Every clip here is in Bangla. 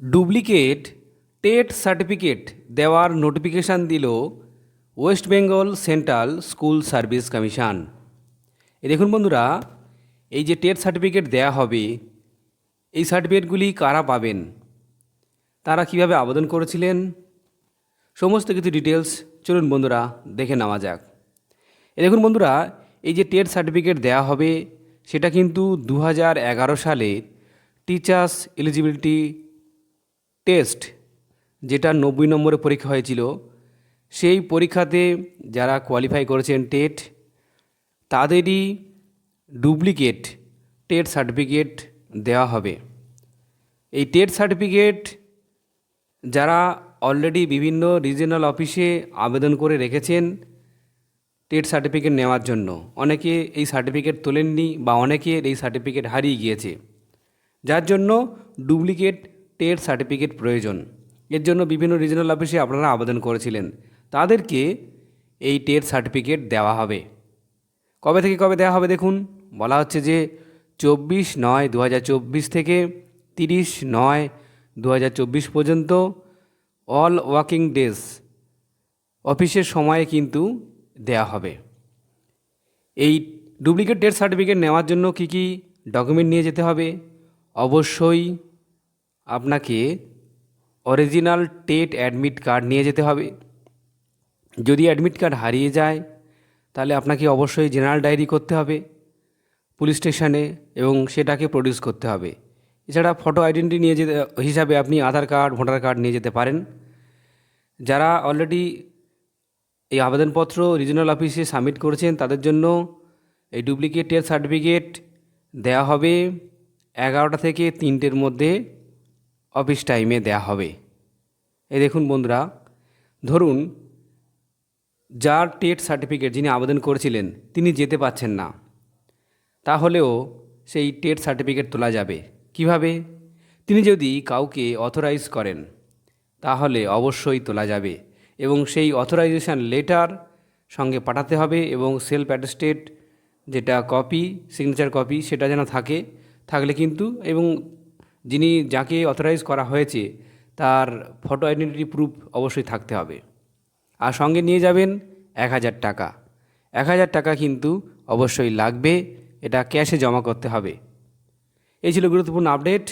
ডুপ্লিকেট টেট সার্টিফিকেট দেওয়ার নোটিফিকেশান দিল West Bengal Central School Service Commission. এই দেখুন বন্ধুরা, এই যে টেট সার্টিফিকেট দেয়া হবে, এই সার্টিফিকেটগুলি কারা পাবেন? তারা কীভাবে আবেদন করেছিলেন? সমস্ত কিছু ডিটেলস চলুন বন্ধুরা দেখে নেওয়া যাক। এ দেখুন বন্ধুরা, এই যে টেট সার্টিফিকেট দেয়া হবে, সেটা কিন্তু দু হাজার এগারো সালে টিচার্স এলিজিবিলিটি টেস্ট যেটা নব্বই নম্বরে পরীক্ষা হয়েছিল, সেই পরীক্ষাতে যারা কোয়ালিফাই করেছেন টেট তাদেরই ডুপ্লিকেট টেট সার্টিফিকেট দেওয়া হবে। এই টেট সার্টিফিকেট যারা অলরেডি বিভিন্ন রিজিওনাল অফিসে আবেদন করে রেখেছেন টেট সার্টিফিকেট নেওয়ার জন্য, অনেকে এই সার্টিফিকেট তোলেননি বা অনেকের এই সার্টিফিকেট হারিয়ে গিয়েছে। যার জন্য ডুপ্লিকেট টেট সার্টিফিকেট প্রয়োজন। এর জন্য বিভিন্ন রিজিওনাল অফিসে আপনারা আবেদন করেছিলেন। তাদেরকে এই টেট সার্টিফিকেট দেওয়া হবে। কবে থেকে কবে দেওয়া হবে দেখুন। বলা হচ্ছে যে চব্বিশ নয় দু থেকে তিরিশ নয় দু পর্যন্ত অল ওয়ার্কিং ডেজ অফিসের সময়ে কিন্তু দেয়া হবে। এই ডুপ্লিকেট ডেথ সার্টিফিকেট নেওয়ার জন্য কি কি ডকুমেন্ট নিয়ে যেতে হবে? অবশ্যই আপনাকে অরিজিনাল টেট অ্যাডমিট কার্ড নিয়ে যেতে হবে। যদি অ্যাডমিট কার্ড হারিয়ে যায়, তাহলে আপনাকে অবশ্যই জেনারেল ডায়েরি করতে হবে পুলিশ স্টেশনে এবং সেটাকে প্রডিউস করতে হবে। এছাড়া ফটো আইডেন্টি নিয়ে যেতে, হিসাবে আপনি আধার কার্ড ভোটার কার্ড নিয়ে যেতে পারেন। যারা অলরেডি এই আবেদনপত্র রিজিওনাল অফিসে সাবমিট করেছেন, তাদের জন্য এই ডুপ্লিকেট টেস্ট সার্টিফিকেট দেওয়া হবে এগারোটা থেকে তিনটের মধ্যে। অফিস টাইমে দেয়া হবে। এই দেখুন বন্ধুরা, ধরুন যার টেট সার্টিফিকেট যিনি আবেদন করেছিলেন, তিনি যেতে পাচ্ছেন না। তাহলেও সেই টেট সার্টিফিকেট তোলা যাবে। কীভাবে? তিনি যদি কাউকে অথরাইজ করেন, তাহলে অবশ্যই তোলা যাবে এবং সেই অথরাইজেশন লেটার সঙ্গে পাঠাতে হবে এবং সেলফ অ্যাটেস্টেড যেটা কপি সিগনেচার কপি সেটা যেন থাকে, থাকলে কিন্তু এবং যিনি যাকে অথরাইজ করা হয়েছে, তার ফটো আইডেন্টিটি প্রুফ অবশ্যই থাকতে হবে। আর সঙ্গে নিয়ে যাবেন এক হাজার টাকা। এক হাজার টাকা কিন্তু অবশ্যই লাগবে, এটা ক্যাশে জমা করতে হবে। এই ছিল গুরুত্বপূর্ণ আপডেট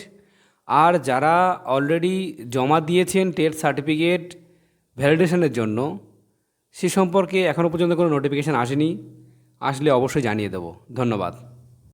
আর যারা অলরেডি জমা দিয়েছেন টেট সার্টিফিকেট ভ্যালিডেশনের জন্য, সে সম্পর্কে এখনও পর্যন্ত কোনো নোটিফিকেশান আসেনি। আসলে অবশ্যই জানিয়ে দেবো। ধন্যবাদ।